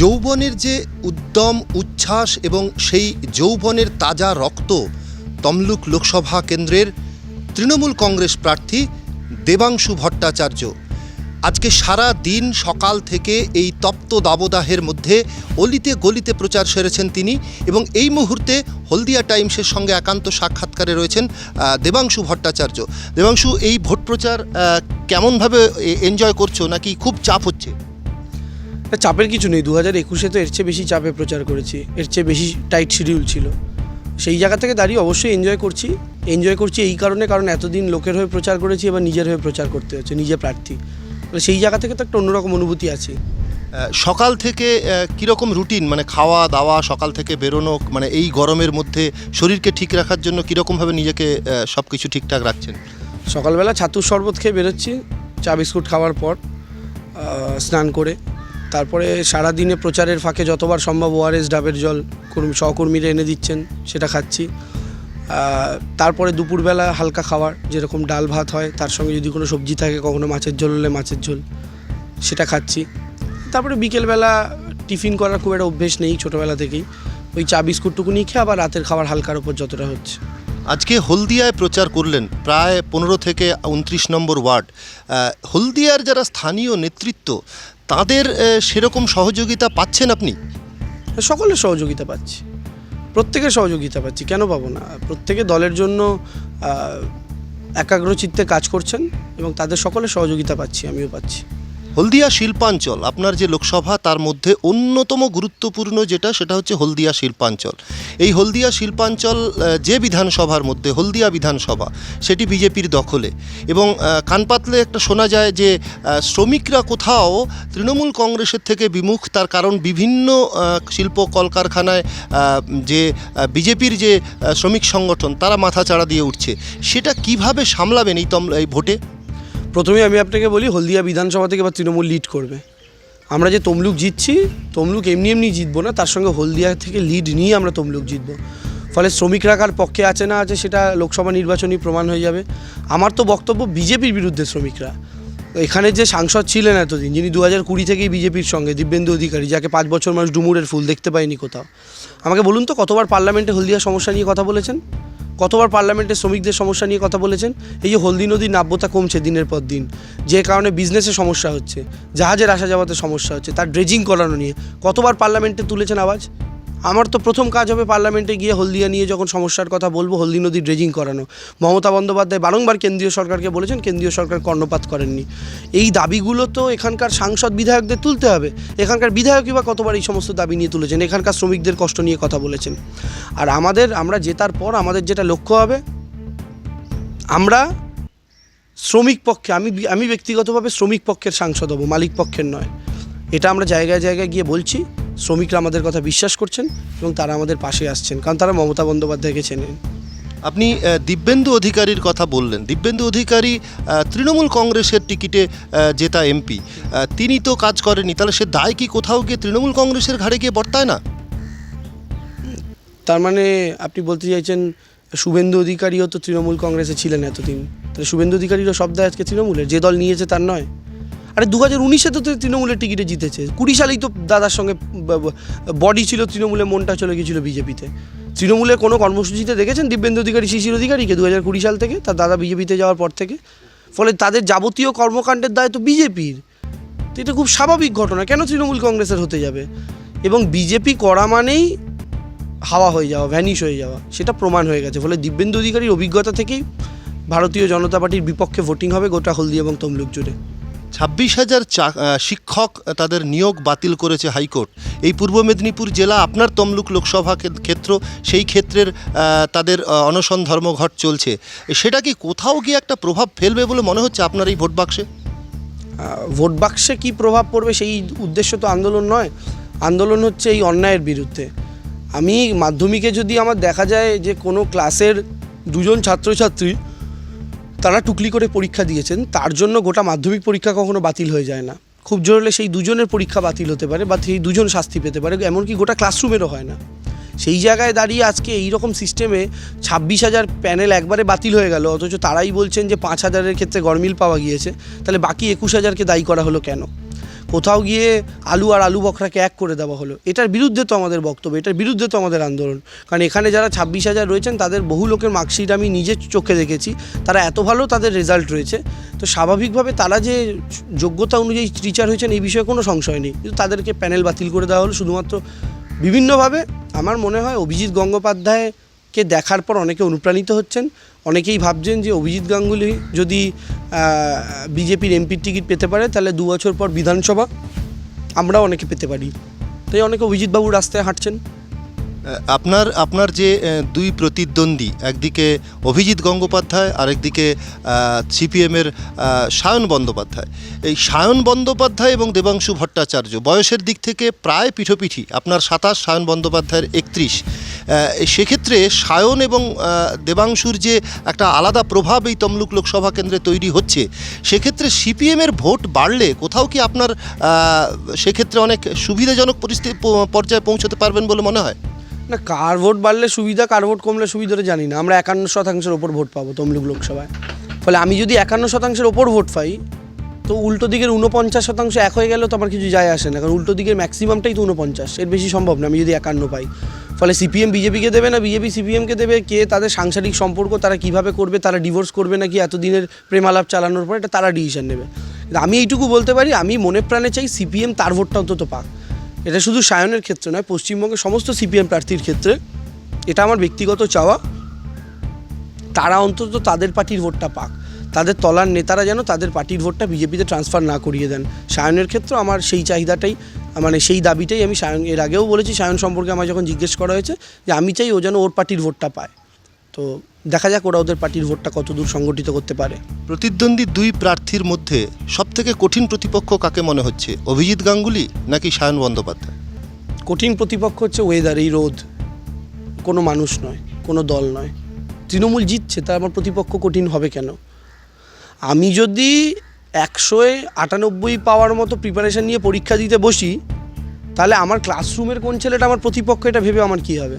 যৌবনের যে উদ্যম, উচ্ছ্বাস এবং সেই যৌবনের তাজা রক্ত তমলুক লোকসভা কেন্দ্রের তৃণমূল কংগ্রেস প্রার্থী দেবাংশু ভট্টাচার্য। আজকে সারা দিন সকাল থেকে এই তপ্ত দাবদাহের মধ্যে অলিতে গলিতে প্রচার সেরেছেন তিনি এবং এই মুহূর্তে হলদিয়া টাইমসের সঙ্গে একান্ত সাক্ষাৎকারে রয়েছেন দেবাংশু ভট্টাচার্য। দেবাংশু, এই ভোট প্রচার কেমনভাবে এনজয় করছ? নাকি খুব চাপ হচ্ছে? চাপের কিছু নেই দু হাজার একুশে তো এর চেয়ে বেশি চাপে প্রচার করেছি এর চেয়ে বেশি টাইট শিডিউল ছিল। সেই জায়গা থেকে দাঁড়িয়ে অবশ্যই এনজয় করছি এনজয় করছি এই কারণে কারণ এতদিন লোকের হয়ে প্রচার করেছি এবার নিজের হয়ে প্রচার করতে হচ্ছে নিজে প্রার্থী। সেই জায়গা থেকে তো একটা অন্যরকম অনুভূতি আছে। সকাল থেকে কীরকম রুটিন মানে খাওয়া দাওয়া সকাল থেকে বেরোনো মানে এই গরমের মধ্যে শরীরকে ঠিক রাখার জন্য কীরকমভাবে নিজেকে সব কিছু ঠিকঠাক রাখছেন? সকালবেলা ছাতুর শরবত খেয়ে বেরোচ্ছি চা বিস্কুট খাওয়ার পর স্নান করে তারপরে সারা দিনে প্রচারের ফাঁকে যতবার সম্ভব ওআরএস ডাবের জল, কর্মী, সহকর্মীরা এনে দিচ্ছেন, সেটা খাচ্ছি। তারপরে দুপুরবেলা হালকা খাবার যেরকম ডাল ভাত হয়, তার সঙ্গে যদি কোনো সবজি থাকে, কখনো মাছের ঝোল হলে মাছের ঝোল, সেটা খাচ্ছি। তারপরে বিকেলবেলা টিফিন করার খুব একটা অভ্যেস নেই ছোটোবেলা থেকেই। ওই চা বিস্কুটটুকুনি খেয়ে আবার রাতের খাবার হালকার উপর যতটা হচ্ছে। আজকে হলদিয়ায় প্রচার করলেন প্রায় পনেরো থেকে উনত্রিশ নম্বর ওয়ার্ড। হলদিয়ার যারা স্থানীয় নেতৃত্ব তাদের সেরকম সহযোগিতা পাচ্ছেন আপনি? সকলের সহযোগিতা পাচ্ছি। প্রত্যেকের সহযোগিতা পাচ্ছি, কেন পাবো না? প্রত্যেকে দলের জন্য একাগ্র চিত্তে কাজ করছেন এবং তাদের সকলের সহযোগিতা পাচ্ছি, আমিও পাচ্ছি। হলদিয়া শিল্পাঞ্চল আপনার যে লোকসভা তার মধ্যে অন্যতম গুরুত্বপূর্ণ যেটা সেটা হচ্ছে হলদিয়া শিল্পাঞ্চল। এই হলদিয়া শিল্পাঞ্চল যে বিধানসভার মধ্যে হলদিয়া বিধানসভা সেটি বিজেপির দখলে। এবং আহ, কান পাতলে একটা শোনা যায় যে শ্রমিকরা কোথাও তৃণমূল কংগ্রেসের থেকে বিমুখ তার কারণ বিভিন্ন শিল্প কলকারখানায় যে বিজেপির যে শ্রমিক সংগঠন তারা মাথা চাড়া দিয়ে উঠছে। সেটা কীভাবে সামলাবেন এই তম এই ভোটে? প্রথমে আমি আপনাকে বলি, হলদিয়া বিধানসভা থেকে এবার তৃণমূল লিড করবে। আমরা যে তমলুক জিতছি, তমলুক এমনি এমনি জিতবো না, তার সঙ্গে হলদিয়া থেকে লিড নিয়ে আমরা তমলুক জিতবো। ফলে শ্রমিকরা কার পক্ষে আছে না আছে, সেটা লোকসভা নির্বাচনী প্রমাণ হয়ে যাবে। আমার তো বক্তব্য বিজেপির বিরুদ্ধে শ্রমিকরা। এখানে যে সাংসদ ছিলেন এতদিন, যিনি দু হাজার কুড়ি থেকেই বিজেপির সঙ্গে, দিব্যেন্দু অধিকারী, যাকে পাঁচ বছর মানুষ ডুমুরের ফুল দেখতে পায়নি কোথাও। আমাকে বলুন তো, কতবার পার্লামেন্টে হলদিয়া সমস্যা নিয়ে কথা বলেছেন? কতবার পার্লামেন্টে শ্রমিকদের সমস্যা নিয়ে কথা বলেছেন? এই যে হলদি নদীর নাব্যতা কমছে দিনের পর দিন, যে কারণে বিজনেসে সমস্যা হচ্ছে, জাহাজের আসা যাওয়াতে সমস্যা হচ্ছে, তার ড্রেজিং করানো নিয়ে। কতবার পার্লামেন্টে তুলেছেন আওয়াজ? আমার তো প্রথম কাজ হবে পার্লামেন্টে গিয়ে হলদিয়া নিয়ে যখন সমস্যার কথা বলব, হলদি নদী ড্রেজিং করানো। মমতা বন্দ্যোপাধ্যায় বারংবার কেন্দ্রীয় সরকারকে বলেছেন, কেন্দ্রীয় সরকার কর্ণপাত করেননি। এই দাবিগুলো তো এখানকার সাংসদ বিধায়কদের তুলতে হবে। এখানকার বিধায়কই বা কতবার এই সমস্ত দাবি নিয়ে তুলেছেন? এখানকার শ্রমিকদের কষ্ট নিয়ে কথা বলেছেন। আর আমাদের, আমরা জেতার পর আমাদের যেটা লক্ষ্য হবে, আমরা শ্রমিক পক্ষে, আমি আমি ব্যক্তিগতভাবে শ্রমিক পক্ষের সাংসদ হব, মালিক পক্ষের নয়। এটা আমরা জায়গায় জায়গায় গিয়ে বলছি। শ্রমিকরা আমাদের কথা বিশ্বাস করছেন এবং তারা আমাদের পাশে আসছেন কারণ তারা মমতা বন্দ্যোপাধ্যায়কে চেনেন। আপনি দিব্যেন্দু অধিকারীর কথা বললেন। দিব্যেন্দু অধিকারী তৃণমূল কংগ্রেসের টিকিটে জেতা এমপি। তিনি তো কাজ করেনি তাহলে সে দায় কি কোথাও গিয়ে তৃণমূল কংগ্রেসের ঘাড়ে গিয়ে বর্তায় না? তার মানে আপনি বলতে চাইছেন শুভেন্দু অধিকারীও তো তৃণমূল কংগ্রেসে ছিলেন এতদিন। তাহলে শুভেন্দু অধিকারীরও সব দায় আজকে তৃণমূলের যে দল নিয়েছে তার নয়? আরে দু হাজার উনিশে তো তৃণমূলের টিকিটে জিতেছে। কুড়ি সালেই তো দাদার সঙ্গে বডি ছিল তৃণমূলে মনটা চলে গিয়েছিল বিজেপিতে। তৃণমূলে কোনো কর্মসূচিতে দেখেছেন দিব্যেন্দু অধিকারী, শিশির অধিকারীকে দু হাজার কুড়ি সাল থেকে? তার দাদা বিজেপিতে যাওয়ার পর থেকে? ফলে তাদের যাবতীয় কর্মকাণ্ডের দায় তো বিজেপির। তো এটা খুব স্বাভাবিক ঘটনা। কেন তৃণমূল কংগ্রেসের হতে যাবে? এবং বিজেপি করা মানেই হাওয়া হয়ে যাওয়া ভ্যানিশ হয়ে যাওয়া, সেটা প্রমাণ হয়ে গেছে। ফলে দিব্যেন্দু অধিকারীর অভিজ্ঞতা থেকেই ভারতীয় জনতা পার্টির বিপক্ষে ভোটিং হবে গোটা হলদি এবং তমলুক জুড়ে। ছাব্বিশ হাজার শিক্ষক তাদের নিয়োগ বাতিল করেছে হাইকোর্ট। এই পূর্ব মেদিনীপুর জেলা আপনার তমলুক লোকসভা ক্ষেত্র, সেই ক্ষেত্রের তাদের অনশন ধর্মঘট চলছে। সেটা কি কোথাও গিয়ে একটা প্রভাব ফেলবে বলে মনে হচ্ছে আপনার এই ভোট বাক্সে ভোট বাক্সে কী প্রভাব পড়বে সেই উদ্দেশ্য তো আন্দোলন নয়। আন্দোলন হচ্ছে এই অন্যায়ের বিরুদ্ধে। আমি মাধ্যমিকে যদি আমার দেখা যায় যে কোনো ক্লাসের দুজন ছাত্রছাত্রী তারা টুকলি করে পরীক্ষা দিয়েছেন, তার জন্য গোটা মাধ্যমিক পরীক্ষা কখনো বাতিল হয়ে যায় না। খুব জোর হলে সেই দুজনের পরীক্ষা বাতিল হতে পারে বা সেই দুজন শাস্তি পেতে পারে, এমনকি গোটা ক্লাসরুমেরও হয় না। সেই জায়গায় দাঁড়িয়ে আজকে এই রকম সিস্টেমে ছাব্বিশ হাজার প্যানেল একবারে বাতিল হয়ে গেল, অথচ তারাই বলছেন যে পাঁচ হাজারের ক্ষেত্রে গরমিল পাওয়া গিয়েছে, তাহলে বাকি একুশ হাজারকে দায়ী করা হলো কেন? কোথাও গিয়ে আলু আর আলু বখরাকে এক করে দেওয়া হলো। এটার বিরুদ্ধে তো আমাদের বক্তব্য, এটার বিরুদ্ধে তো আমাদের আন্দোলন। কারণ এখানে যারা ছাব্বিশ হাজার রয়েছেন, তাদের বহু লোকের মার্কশিট আমি নিজের চোখে দেখেছি। তারা এত ভালো তাদের রেজাল্ট রয়েছে। তো স্বাভাবিকভাবে তারা যে যোগ্যতা অনুযায়ী টিচার হয়েছেন, এই বিষয়ে কোনো সংশয় নেই। কিন্তু তাদেরকে প্যানেল বাতিল করে দেওয়া হলো শুধুমাত্র বিভিন্নভাবে। আমার মনে হয় অভিজিৎ গঙ্গোপাধ্যায়কে দেখার পর অনেকে অনুপ্রাণিত হচ্ছেন। অনেকেই ভাবছেন যে অভিজিৎ গাঙ্গুলি যদি বিজেপির এমপির টিকিট পেতে পারে, তাহলে দু বছর পর বিধানসভা আমরাও অনেকে পেতে পারি। তাই অনেকে অভিজিৎবাবু রাস্তায় হাঁটছেন। আপনার আপনার যে দুই প্রতিদ্বন্দ্বী, একদিকে অভিজিৎ গঙ্গোপাধ্যায়, আরেকদিকে সিপিএমের সায়ন বন্দ্যোপাধ্যায়। এই সায়ন বন্দ্যোপাধ্যায় এবং দেবাংশু ভট্টাচার্য, বয়সের দিক থেকে প্রায় পিঠোপিঠি। আপনার সাতাশ, সায়ন বন্দ্যোপাধ্যায়ের একত্রিশ। সেক্ষেত্রে সায়ন এবং দেবাংশুর যে একটা আলাদা প্রভাব এই তমলুক লোকসভা কেন্দ্রে তৈরি হচ্ছে, সেক্ষেত্রে সিপিএমের ভোট বাড়লে কোথাও কি আপনার সেক্ষেত্রে অনেক সুবিধাজনক পরিস্থিতি পর্যায়ে পৌঁছতে পারবেন বলে মনে হয়? না, কার ভোট বাড়লে সুবিধা, কার ভোট কমলে সুবিধাটা জানি না। আমরা একান্ন শতাংশের ওপর ভোট পাবো তমলুক লোকসভায়। ফলে আমি যদি একান্ন শতাংশের ওপর ভোট পাই, তো উল্টো দিকের উনপঞ্চাশ শতাংশ এক হয়ে গেলেও তো আমার কিছু যায় আসে না। কারণ উল্টো দিকের ম্যাক্সিমামটাই তো উনপঞ্চাশ এর বেশি সম্ভব না আমি যদি একান্ন পাই। ফলে সিপিএম, বিজেপিকে দেবে না? বিজেপি, সিপিএমকে দেবে? কে তাদের সাংসারিক সম্পর্ক তারা কীভাবে করবে? তারা ডিভোর্স করবে নাকি এতদিনের প্রেমালাপ চালানোর পর? এটা তারা ডিসিশন নেবে। আমি এইটুকু বলতে পারি, আমি মনে প্রাণে চাই সিপিএম তার ভোটটা অন্তত পাক। এটা শুধু সায়নের ক্ষেত্রে নয়, পশ্চিমবঙ্গের সমস্ত সিপিএম প্রার্থীর ক্ষেত্রে। এটা আমার ব্যক্তিগত চাওয়া। তারা অন্তত তাদের পার্টির ভোটটা পাক। তাদের তলার নেতারা যেন তাদের পার্টির ভোটটা বিজেপিতে ট্রান্সফার না করিয়ে দেন। সায়নের ক্ষেত্রে আমার সেই চাহিদাটাই মানে সেই দাবিটাই আমি সায়ন এর আগেও বলেছি সায়ন সম্পর্কে আমার যখন জিজ্ঞেস করা হয়েছে যে আমি চাই ও যেন ওর পার্টির ভোটটা পায়। তো দেখা যাক ওরা ওদের পার্টির ভোটটা কতদূর সংগঠিত করতে পারে। প্রতিদ্বন্দ্বী দুই প্রার্থীর মধ্যে সবথেকে কঠিন প্রতিপক্ষ কাকে মনে হচ্ছে অভিজিৎ গাঙ্গুলি নাকি সায়ন বন্দ্যোপাধ্যায়? কঠিন প্রতিপক্ষ হচ্ছে ওয়েদার এই রোদ। কোনো মানুষ নয় কোনো দল নয়। তৃণমূল জিতছে তা আমার প্রতিপক্ষ কঠিন হবে কেন? আমি যদি একশোয় আটানব্বই পাওয়ার মতো প্রিপারেশন নিয়ে পরীক্ষা দিতে বসি, তাহলে আমার ক্লাসরুমের কোন ছেলেটা আমার প্রতিপক্ষ, এটা ভেবে আমার কী হবে?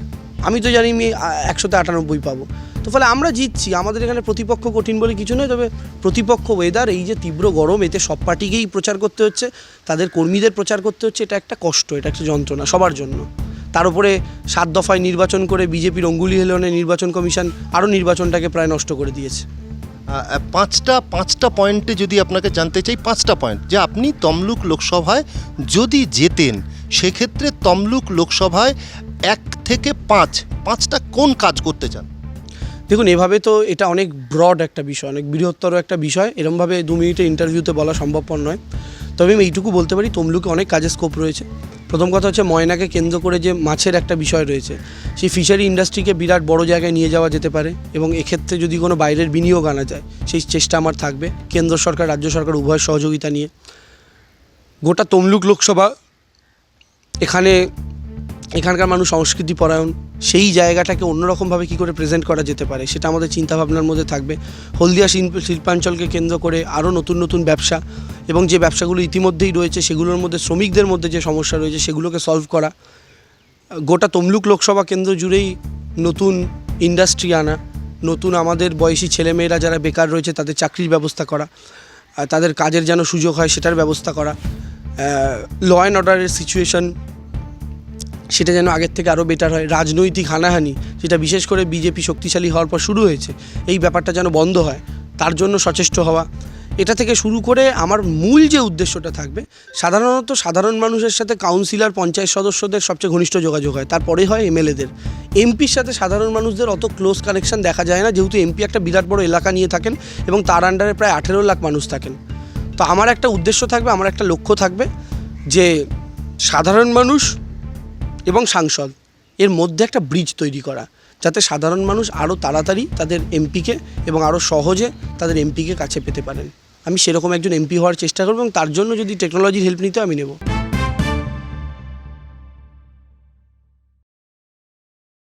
আমি তো জানি আমি একশোতে আটানব্বই পাবো। তো ফলে আমরা জিতছি, আমাদের এখানে প্রতিপক্ষ কঠিন বলে কিছু নয়, তবে প্রতিপক্ষ ওয়েদার এই যে তীব্র গরম, এতে সব পার্টিকেই প্রচার করতে হচ্ছে, তাদের কর্মীদের প্রচার করতে হচ্ছে, এটা একটা কষ্ট, এটা একটা যন্ত্রণা সবার জন্য। তার উপরে সাত দফায় নির্বাচন করে বিজেপির অঙ্গুলি হেলনে নির্বাচন কমিশন আরও নির্বাচনটাকে প্রায় নষ্ট করে দিয়েছে। পাঁচটা পাঁচটা পয়েন্টে যদি আপনাকে জানতে চাই, পাঁচটা পয়েন্ট, যে আপনি তমলুক লোকসভায় যদি যেতেন, সেক্ষেত্রে তমলুক লোকসভায় এক থেকে পাঁচ, পাঁচটা কোন কাজ করতে চান? দেখুন, এভাবে তো এটা অনেক ব্রড একটা বিষয়, অনেক বৃহত্তর একটা বিষয়। এরমভাবে দু মিনিটে ইন্টারভিউতে বলা সম্ভবপর নয়। তবে আমি এইটুকু বলতে পারি, তমলুকে অনেক কাজের স্কোপ রয়েছে। প্রথম কথা হচ্ছে ময়নাকে কেন্দ্র করে যে মাছের একটা বিষয় রয়েছে, সেই ফিশারি ইন্ডাস্ট্রিকে বিরাট বড় জায়গায় নিয়ে যাওয়া যেতে পারে এবং এক্ষেত্রে যদি কোনো বাইরের বিনিয়োগ আনা যায়, সেই চেষ্টা আমার থাকবে কেন্দ্র সরকার, রাজ্য সরকার উভয় সহযোগিতা নিয়ে। গোটা তমলুক লোকসভা, এখানে এখানকার মানুষ সংস্কৃতি পরায়ণ সেই জায়গাটাকে অন্যরকমভাবে কী করে প্রেজেন্ট করা যেতে পারে, সেটা আমাদের চিন্তাভাবনার মধ্যে থাকবে। হলদিয়া শিল্প, শিল্পাঞ্চলকে কেন্দ্র করে আরও নতুন নতুন ব্যবসা এবং যে ব্যবসাগুলো ইতিমধ্যেই রয়েছে, সেগুলোর মধ্যে শ্রমিকদের মধ্যে যে সমস্যা রয়েছে, সেগুলোকে সলভ করা। গোটা তমলুক লোকসভা কেন্দ্র জুড়েই নতুন ইন্ডাস্ট্রি আনা, নতুন আমাদের বয়সী ছেলেমেয়েরা যারা বেকার রয়েছে, তাদের চাকরির ব্যবস্থা করা তাদের কাজের যেন সুযোগ হয়, সেটার ব্যবস্থা করা। ল অ্যান্ড অর্ডারের সিচুয়েশন সেটা যেন আগের থেকে আরও বেটার হয়। রাজনৈতিক হানাহানি যেটা বিশেষ করে বিজেপি শক্তিশালী হওয়ার পর শুরু হয়েছে, এই ব্যাপারটা যেন বন্ধ হয়, তার জন্য সচেষ্ট হওয়া। এটা থেকে শুরু করে আমার মূল যে উদ্দেশ্যটা থাকবে, সাধারণত সাধারণ মানুষের সাথে কাউন্সিলর পঞ্চায়েত সদস্যদের সবচেয়ে ঘনিষ্ঠ যোগাযোগ হয়। তারপরে হয় এমএলএদের। এমপির সাথে সাধারণ মানুষদের অত ক্লোজ কানেকশন দেখা যায় না, যেহেতু এমপি একটা বিরাট বড় এলাকা নিয়ে থাকেন এবং তার আন্ডারে প্রায় আঠেরো লাখ মানুষ থাকেন। তো আমার একটা উদ্দেশ্য থাকবে, আমার একটা লক্ষ্য থাকবে যে সাধারণ মানুষ এবং সাংসদ। এর মধ্যে একটা ব্রিজ তৈরি করা, যাতে সাধারণ মানুষ আরও তাড়াতাড়ি তাদের এমপিকে এবং আরও সহজে তাদের এমপিকে কাছে পেতে পারেন। আমি সেরকম একজন এমপি হওয়ার চেষ্টা করব এবং তার জন্য যদি টেকনোলজির হেল্প নিতে আমি নেব।